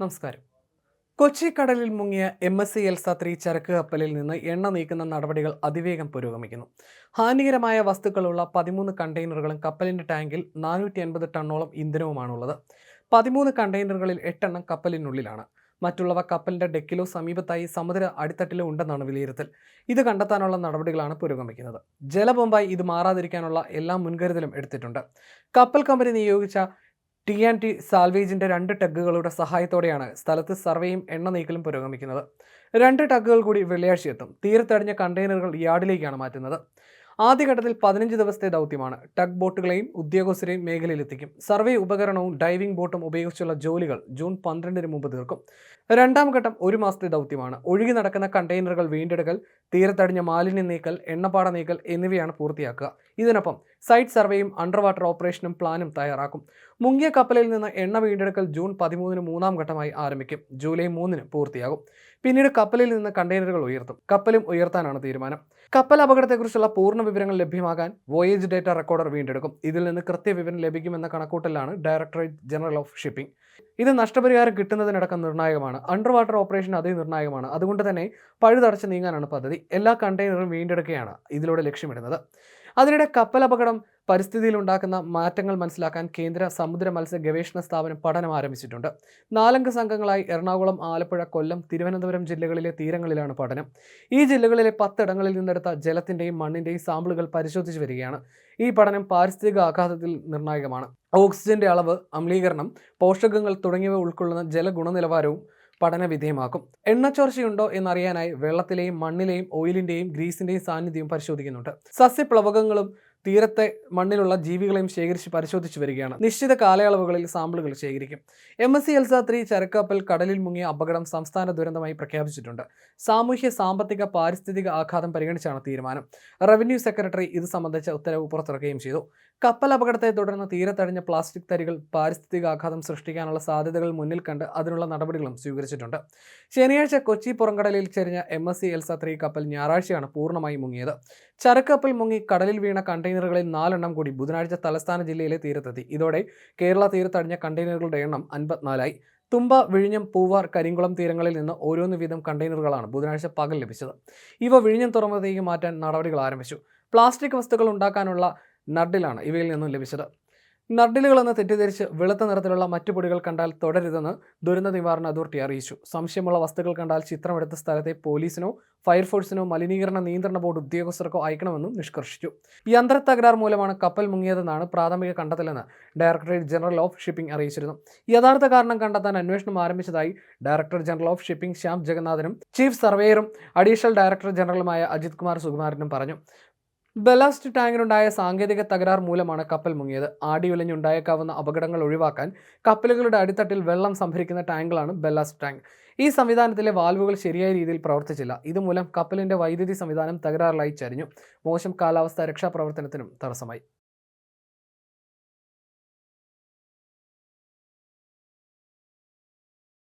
നമസ്കാരം. കൊച്ചി കടലിൽ മുങ്ങിയ M S C Elsa three ചരക്ക് കപ്പലിൽ നിന്ന് എണ്ണ നീക്കുന്ന നടപടികൾ അതിവേഗം പുരോഗമിക്കുന്നു. ഹാനികരമായ വസ്തുക്കളുള്ള പതിമൂന്ന് കണ്ടെയ്നറുകളും കപ്പലിന്റെ ടാങ്കിൽ നാനൂറ്റി എൺപത് ടണ്ണോളം ഇന്ധനവുമാണുള്ളത്. പതിമൂന്ന് കണ്ടെയ്നറുകളിൽ എട്ടെണ്ണം കപ്പലിനുള്ളിലാണ്. മറ്റുള്ളവ കപ്പലിന്റെ ഡെക്കിലോ സമീപത്തായി സമുദ്ര അടിത്തട്ടിലോ ഉണ്ടെന്നാണ് വിലയിരുത്തൽ. ഇത് കണ്ടെത്താനുള്ള നടപടികളാണ് പുരോഗമിക്കുന്നത്. ജലബോംബായി ഇത് മാറാതിരിക്കാനുള്ള എല്ലാ മുൻകരുതലും എടുത്തിട്ടുണ്ട്. കപ്പൽ കമ്പനി നിയോഗിച്ച ടി ആൻഡ് ടി സാൽവേജിന്റെ രണ്ട് ടഗ്ഗുകളുടെ സഹായത്തോടെയാണ് സ്ഥലത്ത് സർവേയും എണ്ണ നീക്കലും പുരോഗമിക്കുന്നത്. രണ്ട് ടഗ്ഗുകൾ കൂടി വെള്ളിയാഴ്ച എത്തും തീരത്തടിഞ്ഞ കണ്ടെയ്നറുകൾ യാർഡിലേക്കാണ് മാറ്റുന്നത്. ആദ്യഘട്ടത്തിൽ പതിനഞ്ച് ദിവസത്തെ ദൗത്യമാണ്. ടഗ് ബോട്ടുകളെയും ഉദ്യോഗസ്ഥരെയും മേഖലയിലെത്തിക്കും. സർവേ ഉപകരണവും ഡൈവിംഗ് ബോട്ടും ഉപയോഗിച്ചുള്ള ജോലികൾ ജൂൺ പന്ത്രണ്ടിന് മുമ്പ് തീർക്കും. രണ്ടാം ഘട്ടം ഒരു മാസത്തെ ദൗത്യമാണ്. ഒഴുകി നടക്കുന്ന കണ്ടെയ്നറുകൾ വീണ്ടെടുക്കൽ തീരത്തടിഞ്ഞ മാലിന്യം നീക്കൽ എണ്ണപ്പാട നീക്കൽ എന്നിവയാണ് പൂർത്തിയാക്കുക. ഇതിനൊപ്പം സൈറ്റ് സർവേയും അണ്ടർ വാട്ടർ ഓപ്പറേഷനും പ്ലാനും തയ്യാറാക്കും. മുങ്ങിയ കപ്പലിൽ നിന്ന് എണ്ണ വീണ്ടെടുക്കൽ ജൂൺ പതിമൂന്നിന് മൂന്നാം ഘട്ടമായി ആരംഭിക്കും. ജൂലൈ മൂന്നിന് പൂർത്തിയാകും. പിന്നീട് കപ്പലിൽ നിന്ന് കണ്ടെയ്നറുകൾ ഉയർത്തും. കപ്പലും ഉയർത്താനാണ് തീരുമാനം. കപ്പൽ അപകടത്തെക്കുറിച്ചുള്ള പൂർണ വിവരങ്ങൾ ലഭ്യമാകാൻ വോയേജ് ഡേറ്റ റെക്കോർഡർ വീണ്ടെടുക്കും. ഇതിൽ നിന്ന് കൃത്യവിവരം ലഭിക്കുമെന്ന കണക്കൂട്ടലാണ് ഡയറക്ടറേറ്റ് ജനറൽ ഓഫ് ഷിപ്പിംഗ്. ഇത് നഷ്ടപരിഹാരം കിട്ടുന്നതിനടക്കം നിർണായകമാണ്. അണ്ടർ വാട്ടർ ഓപ്പറേഷൻ അതേ നിർണായകമാണ്. അതുകൊണ്ട് തന്നെ പഴുതടച്ച് നീങ്ങാനാണ് പദ്ധതി. എല്ലാ കണ്ടെയ്നറും വീണ്ടെടുക്കുകയാണ് ഇതിലൂടെ ലക്ഷ്യമിടുന്നത്. അതിനിടെ കപ്പലപകടം പരിസ്ഥിതിയിൽ ഉണ്ടാക്കുന്ന മാറ്റങ്ങൾ മനസ്സിലാക്കാൻ കേന്ദ്ര സമുദ്ര മത്സ്യ ഗവേഷണ സ്ഥാപനം പഠനം ആരംഭിച്ചിട്ടുണ്ട്. നാലംഗ സംഘങ്ങളായി എറണാകുളം ആലപ്പുഴ കൊല്ലം തിരുവനന്തപുരം ജില്ലകളിലെ തീരങ്ങളിലാണ് പഠനം. ഈ ജില്ലകളിലെ പത്തിടങ്ങളിൽ നിന്നെടുത്ത ജലത്തിന്റെയും മണ്ണിന്റെയും സാമ്പിളുകൾ പരിശോധിച്ചു വരികയാണ്. ഈ പഠനം പാരിസ്ഥിതിക ആഘാതത്തിൽ നിർണായകമാണ്. ഓക്സിജന്റെ അളവ് അമ്ലീകരണം പോഷകങ്ങൾ തുടങ്ങിയവ ഉൾക്കൊള്ളുന്ന ജലഗുണനിലവാരവും പഠന വിധേയമാക്കും എണ്ണച്ചോർച്ചയുണ്ടോ എന്നറിയാനായി വെള്ളത്തിലെയും മണ്ണിലെയും ഓയിലിന്റെയും ഗ്രീസിന്റെയും സാന്നിധ്യം പരിശോധിക്കുന്നുണ്ട്. സസ്യപ്ലവകങ്ങളും തീരത്തെ മണ്ണിലുള്ള ജീവികളെയും ശേഖരിച്ച് പരിശോധിച്ചു വരികയാണ്. നിശ്ചിത കാലയളവുകളിൽ സാമ്പിളുകൾ ശേഖരിക്കും. M S C Elsa three ചരക്കപ്പൽ കടലിൽ മുങ്ങിയ അപകടം സംസ്ഥാന ദുരന്തമായി പ്രഖ്യാപിച്ചിട്ടുണ്ട്. സാമൂഹ്യ സാമ്പത്തിക പാരിസ്ഥിതിക ആഘാതം പരിഗണിച്ചാണ് തീരുമാനം. റവന്യൂ സെക്രട്ടറി ഇത് സംബന്ധിച്ച ഉത്തരവ് പുറത്തിറക്കുകയും ചെയ്തു. കപ്പൽ അപകടത്തെ തുടർന്ന് തീരത്തടിഞ്ഞ പ്ലാസ്റ്റിക് തരികൾ പാരിസ്ഥിതിക ആഘാതം സൃഷ്ടിക്കാനുള്ള സാധ്യതകൾ മുന്നിൽ കണ്ട് അതിനുള്ള നടപടികളും സ്വീകരിച്ചിട്ടുണ്ട്. ശനിയാഴ്ച കൊച്ചി പുറംകടലിൽ ചെരിഞ്ഞ M S C Elsa three കപ്പൽ ഞായറാഴ്ചയാണ് പൂർണമായി മുങ്ങിയത്. ചരക്കപ്പൽ മുങ്ങി കടലിൽ വീണ കണ്ടെയ്നറുകളിൽ നാലെണ്ണം കൂടി ബുധനാഴ്ച തലസ്ഥാന ജില്ലയിലെ തീരത്തെത്തി. ഇതോടെ കേരള തീരത്തടിഞ്ഞ കണ്ടെയ്നറുകളുടെ എണ്ണം അൻപത്തിനാലായി. തുമ്പ വിഴിഞ്ഞം പൂവാർ കരിങ്കുളം തീരങ്ങളിൽ നിന്ന് ഓരോന്ന് വീതം കണ്ടെയ്നറുകളാണ് ബുധനാഴ്ച പകൽ ലഭിച്ചത്. ഇവ വിഴിഞ്ഞം തുറമുഖത്തേക്ക് മാറ്റാൻ നടപടികൾ ആരംഭിച്ചു. പ്ലാസ്റ്റിക് വസ്തുക്കൾ ഉണ്ടാക്കാനുള്ള നഡിലാണ് ഇവയിൽ നിന്നും ലഭിച്ചത്. നഡിലുകളെന്ന് തെറ്റിദ്ധരിച്ച് വെളുത്ത നിറത്തിലുള്ള മറ്റു പൊടികൾ കണ്ടാൽ തുടരുതെന്ന് ദുരന്ത നിവാരണ അതോറിറ്റി അറിയിച്ചു. സംശയമുള്ള വസ്തുക്കൾ കണ്ടാൽ ചിത്രമെടുത്ത സ്ഥലത്തെ പോലീസിനോ ഫയർഫോഴ്സിനോ മലിനീകരണ നിയന്ത്രണ ബോർഡ് ഉദ്യോഗസ്ഥർക്കോ അയക്കണമെന്നും നിഷ്കർഷിച്ചു. യന്ത്ര തകരാർ മൂലമാണ് കപ്പൽ മുങ്ങിയതെന്നാണ് പ്രാഥമിക കണ്ടെത്തലെന്ന് ഡയറക്ടറേറ്റ് ജനറൽ ഓഫ് ഷിപ്പിംഗ് അറിയിച്ചിരുന്നു. യഥാർത്ഥ കാരണം കണ്ടെത്താൻ അന്വേഷണം ആരംഭിച്ചതായി director general of shipping Shyam ജഗന്നാഥനും chief സർവേയറും അഡീഷണൽ ഡയറക്ടർ ജനറലുമായ അജിത് കുമാർ സുകുമാരനും പറഞ്ഞു. ബലാസ്റ്റ് ടാങ്കിനുണ്ടായ സാങ്കേതിക തകരാർ മൂലമാണ് കപ്പൽ മുങ്ങിയത്. ആടിയുലഞ്ഞുണ്ടായേക്കാവുന്ന അപകടങ്ങൾ ഒഴിവാക്കാൻ കപ്പലുകളുടെ അടിത്തട്ടിൽ വെള്ളം സംഭരിക്കുന്ന ടാങ്കുകളാണ് ബെല്ലാസ്റ്റ് ടാങ്ക്. ഈ സംവിധാനത്തിലെ വാൽവുകൾ ശരിയായ രീതിയിൽ പ്രവർത്തിച്ചില്ല. ഇതുമൂലം കപ്പലിന്റെ വൈദ്യുതി സംവിധാനം തകരാറിലായി ചരിഞ്ഞു. മോശം കാലാവസ്ഥ രക്ഷാപ്രവർത്തനത്തിനും തടസ്സമായി.